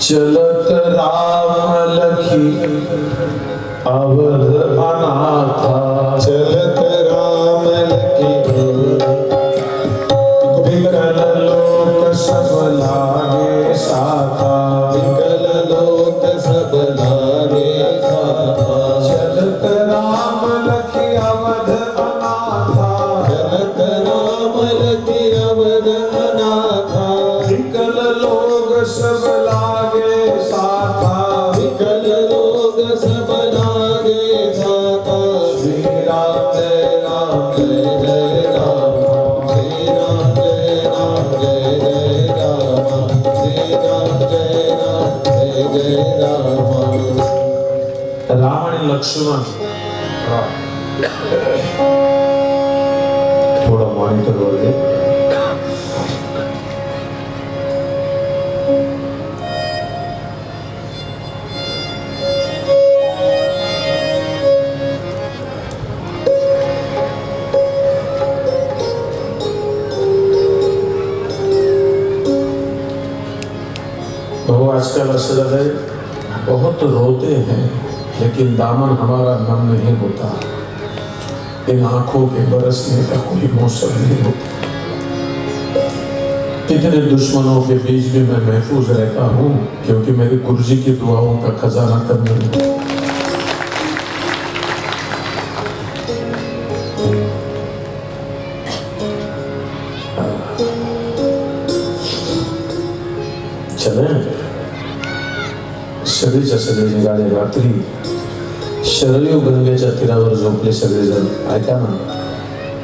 चलत राम लखी अवध अनाथा चलत రామని లక్ష్మణ్ చూడమ్మా ఇంతలో भाऊ आजकल है बहुत रोते हैं, लेकिन दामन हमारा नम नहीं होता। इन आँखों के बरसने का कोई मौसम नहीं होता। कितने दुश्मनों के बीच भी मैं महफूज रहता हूँ, क्योंकि मेरे गुरुजी की दुआओं का खजाना कम नहीं है चले सगळीच्या सगळे निघाले रात्री. शरयू गंगेच्या तीरावर झोपले सगळेजण. ऐका ना.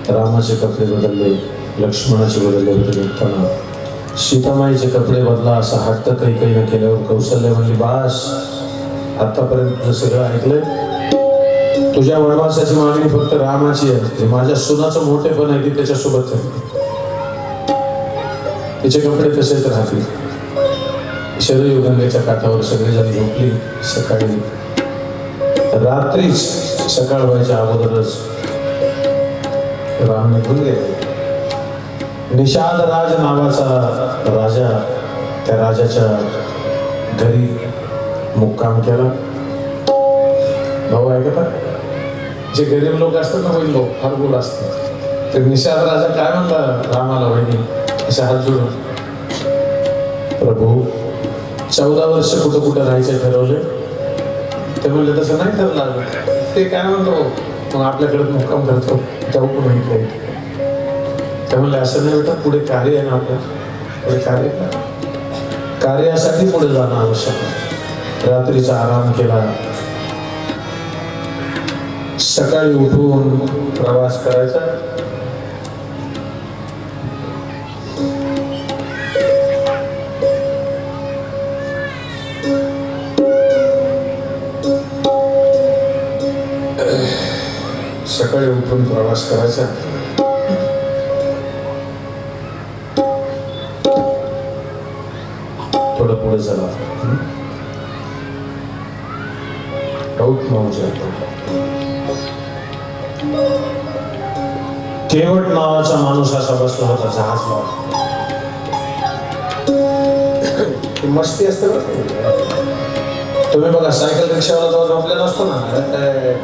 रामाचे कपडे बदलले लक्ष्मणाचे बदलले होते निघताना. सीतामाईचे कपडे बदला असा हट्ट काही काही न केल्यावर कौशल्य म्हणजे बास आतापर्यंत तुझं सगळं ऐकलंय? तुझ्या वनवासाची मागणी फक्त रामाची आहे. माझ्या सुनाचं मोठेपण आहे की त्याच्यासोबत आहे. तिचे कपडे तसेच राहतील. शरयुगंगाच्या काठावर सगळेजण झोपली सकाळी. रात्रीच सकाळ व्हायच्या अगोदरच राम निघून गेले निषाद राज नावाचा राजा त्या राजाच्या घरी मुक्काम केला. भाऊ ऐकता जे गरीब लोक असतात ना वैल लोक फार गोड असतात. तर निषाद राजा काय म्हणला? रामाला वहिनी अशा हात जोडून. प्रभू चौदा वर्ष कुठं कुठं राहायचे ठरवले. ते म्हणले तसं नाही ठरणार ते काय म्हणतो मग आपल्याकडे मुक्काम करतो. जाऊ पण माहिती ते म्हणले असं नाही होतं पुढे कार्य आहे ना आपलं. पुढे कार्य कार्यासाठी पुढे जाणं आवश्यक आहे. रात्रीचा आराम केला. सकाळी उठून प्रवास करायचा. सकाळी उठून प्रवास करायचा. थोडं पुढे चला. डाऊट मौज केवट नावाचा माणूस असा बसला होता जहाज मस्ती असते का. तुम्ही बघा सायकल रिक्षावाला जाऊन झोपलेला असतो ना? काय